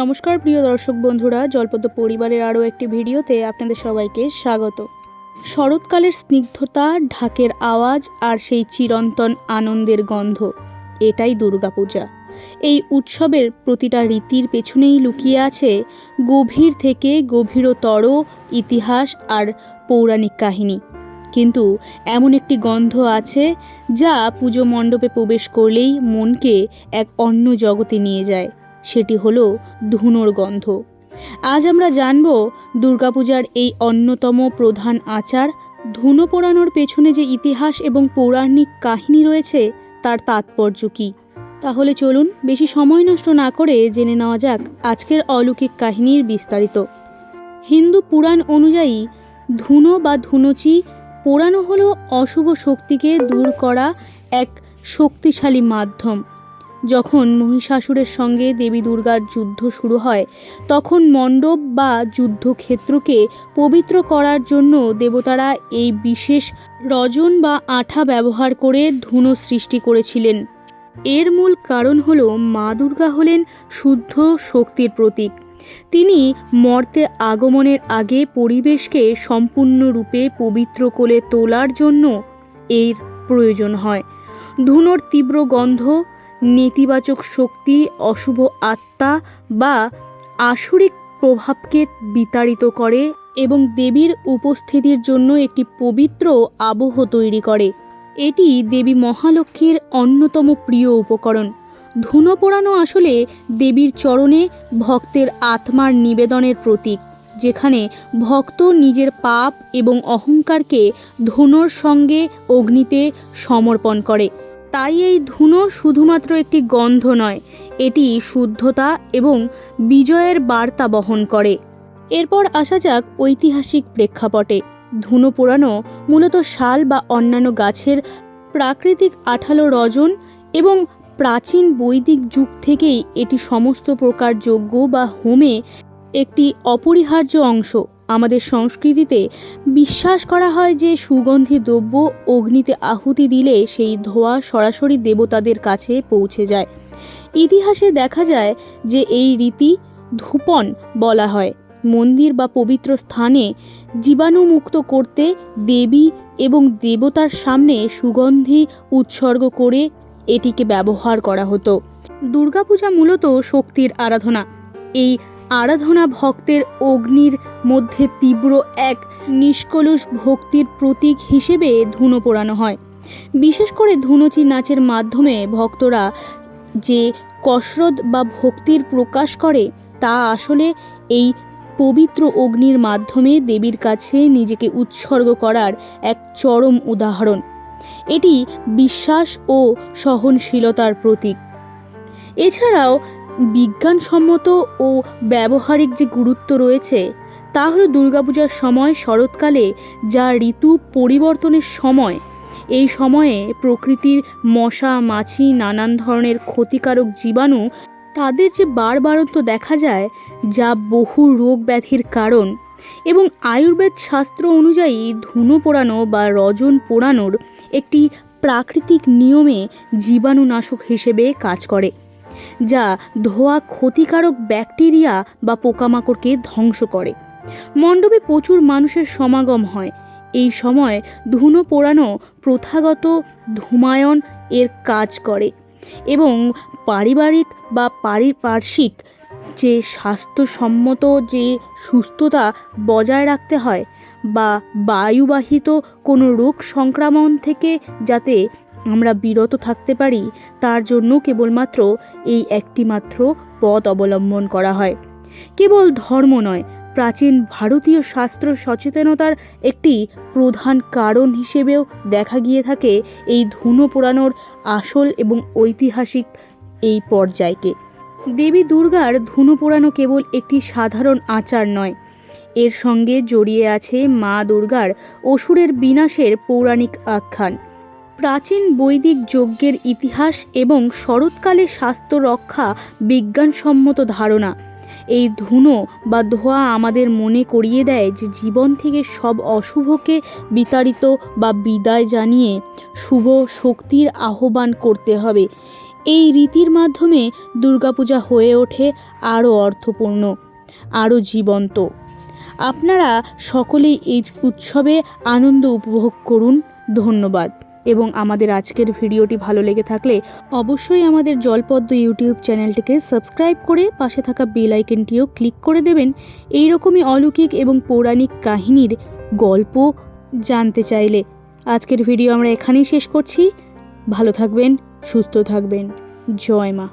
নমস্কার, প্রিয় দর্শক বন্ধুরা, জলপদ্ম পরিবারের আরও একটি ভিডিওতে আপনাদের সবাইকে স্বাগত। শরৎকালের স্নিগ্ধতা, ঢাকের আওয়াজ আর সেই চিরন্তন আনন্দের গন্ধ, এটাই দুর্গাপূজা। এই উৎসবের প্রতিটা রীতির পেছনেই লুকিয়ে আছে গভীর থেকে গভীরতর ইতিহাস আর পৌরাণিক কাহিনী। কিন্তু এমন একটি গন্ধ আছে যা পুজো মণ্ডপে প্রবেশ করলেই মনকে এক অন্য জগতে নিয়ে যায়। সেটি হলো ধুনোর গন্ধ। আজ আমরা জানব দুর্গাপূজার এই অন্যতম প্রধান আচার, ধুনো পোড়ানোর পেছনে যে ইতিহাস এবং পৌরাণিক কাহিনী রয়েছে, তার তাৎপর্য কী? তাহলে চলুন বেশি সময় নষ্ট না করে জেনে নেওয়া যাক আজকের অলৌকিক কাহিনীর বিস্তারিত। হিন্দু পুরাণ অনুযায়ী ধুনো বা ধুনুচি পোড়ানো হলো অশুভ শক্তিকে দূর করা এক শক্তিশালী মাধ্যম। যখন মহিষাসুরের সঙ্গে দেবী দুর্গার যুদ্ধ শুরু হয়, তখন মণ্ডপ বা যুদ্ধক্ষেত্রকে পবিত্র করার জন্য দেবতারা এই বিশেষ রজন বা আঠা ব্যবহার করে ধুনো সৃষ্টি করেছিলেন। এর মূল কারণ হল মা দুর্গা হলেন শুদ্ধ শক্তির প্রতীক। তিনি মর্তে আগমনের আগে পরিবেশকে সম্পূর্ণরূপে পবিত্র করে তোলার জন্য এর প্রয়োজন হয়। ধুনোর তীব্র গন্ধ নেতিবাচক শক্তি, অশুভ আত্মা বা আসরিক প্রভাবকে বিতাড়িত করে এবং দেবীর উপস্থিতির জন্য একটি পবিত্র আবহ তৈরি করে। এটি দেবী মহালক্ষ্মীর অন্যতম প্রিয় উপকরণ। ধুনো পোড়ানো আসলে দেবীর চরণে ভক্তের আত্মার নিবেদনের প্রতীক, যেখানে ভক্ত নিজের পাপ এবং অহংকারকে ধুনোর সঙ্গে অগ্নিতে সমর্পণ করে। তাই এই ধুনো শুধুমাত্র একটি গন্ধ নয়, এটি শুদ্ধতা এবং বিজয়ের বার্তা বহন করে। এরপর আসা যাক ঐতিহাসিক প্রেক্ষাপটে। ধুনো পোড়ানো মূলত শাল বা অন্যান্য গাছের প্রাকৃতিক আঠালো রজন এবং প্রাচীন বৈদিক যুগ থেকেই এটি সমস্ত প্রকার যজ্ঞ বা হোমে একটি অপরিহার্য অংশ। আমাদের সংস্কৃতিতে বিশ্বাস করা হয় যে সুগন্ধি দ্রব্য অগ্নিতে আহুতি দিলে সেই ধোঁয়া সরাসরি দেবতাদের কাছে পৌঁছে যায়। ইতিহাসে দেখা যায় যে এই রীতি ধূপন বলা হয়। মন্দির বা পবিত্র স্থানে জীবাণুমুক্ত করতে দেবী এবং দেবতার সামনে সুগন্ধি উৎসর্গ করে এটিকে ব্যবহার করা হতো। দুর্গাপূজা মূলত শক্তির আরাধনা। এই আরাধনা ভক্তের অগ্নির মধ্যে তীব্র এক নিষ্কলুষ ভক্তির প্রতীক হিসেবে ধুনো পোড়ানো হয়। বিশেষ করে ধুনুচি নাচের মাধ্যমে ভক্তরা যে কসরত বা ভক্তির প্রকাশ করে, তা আসলে এই পবিত্র অগ্নির মাধ্যমে দেবীর কাছে নিজেকে উৎসর্গ করার এক চরম উদাহরণ। এটি বিশ্বাস ও সহনশীলতার প্রতীক। এছাড়াও বিজ্ঞানসম্মত ও ব্যবহারিক যে গুরুত্ব রয়েছে, তা হলো দুর্গাপূজার সময় শরৎকালে যা ঋতু পরিবর্তনের সময়। এই সময়ে প্রকৃতির মশা, মাছি, নানান ধরনের ক্ষতিকারক জীবাণু তাদের যে বারবারন্ত দেখা যায়, যা বহু রোগ ব্যাধির কারণ এবং আয়ুর্বেদ শাস্ত্র অনুযায়ী ধুনো পোড়ানো বা রজন পোড়ানোর একটি প্রাকৃতিক নিয়মে জীবাণুনাশক হিসেবে কাজ করে। যা ধোয়া ক্ষতিকারক ব্যাকটেরিয়া বা পোকামাকড়কে ধ্বংস করে। মণ্ডপে প্রচুর মানুষের সমাগম হয়। এই সময় ধুনো পোড়ানো প্রথাগত ধুমায়ন এর কাজ করে এবং পারিবারিক বা পারিপার্শ্বিক যে স্বাস্থ্যসম্মত, যে সুস্থতা বজায় রাখতে হয় বা বায়ুবাহিত কোনো রোগ সংক্রমণ থেকে যাতে আমরা বিরত থাকতে পারি, তার জন্য কেবলমাত্র এই একটি মাত্র পথ অবলম্বন করা হয়। কেবল ধর্ম নয়, প্রাচীন ভারতীয় শাস্ত্র সচেতনতার একটি প্রধান কারণ হিসেবেও দেখা গিয়ে থাকে এই ধুনো পোড়ানোর আসল এবং ঐতিহাসিক এই পর্যায়কে। দেবী দুর্গার ধুনো পোড়ানো কেবল একটি সাধারণ আচার নয়, এর সঙ্গে জড়িয়ে আছে মা দুর্গার অসুরের বিনাশের পৌরাণিক আখ্যান। প্রাচীন বৈদিক যজ্ঞের ইতিহাস এবং শরৎকালে স্বাস্থ্য রক্ষা বিজ্ঞানসম্মত ধারণা। এই ধুনো বা ধোঁয়া আমাদের মনে করিয়ে দেয় যে জীবন থেকে সব অশুভকে বিতাড়িত বা বিদায় জানিয়ে শুভ শক্তির আহ্বান করতে হবে। এই রীতির মাধ্যমে দুর্গাপূজা হয়ে ওঠে আরও অর্থপূর্ণ, আরও জীবন্ত। আপনারা সকলেই এই উৎসবে আনন্দ উপভোগ করুন। ধন্যবাদ। এবং আমাদের আজকের ভিডিওটি ভালো লেগে থাকলে অবশ্যই আমাদের জলপদ্ম ইউটিউব চ্যানেলটিকে সাবস্ক্রাইব করে পাশে থাকা বেল আইকনটিও ক্লিক করে দেবেন। এই রকমই অলৌকিক এবং পৌরাণিক কাহিনীর গল্প জানতে চাইলে। আজকের ভিডিও আমরা এখানেই শেষ করছি। ভালো থাকবেন, সুস্থ থাকবেন। জয় মা।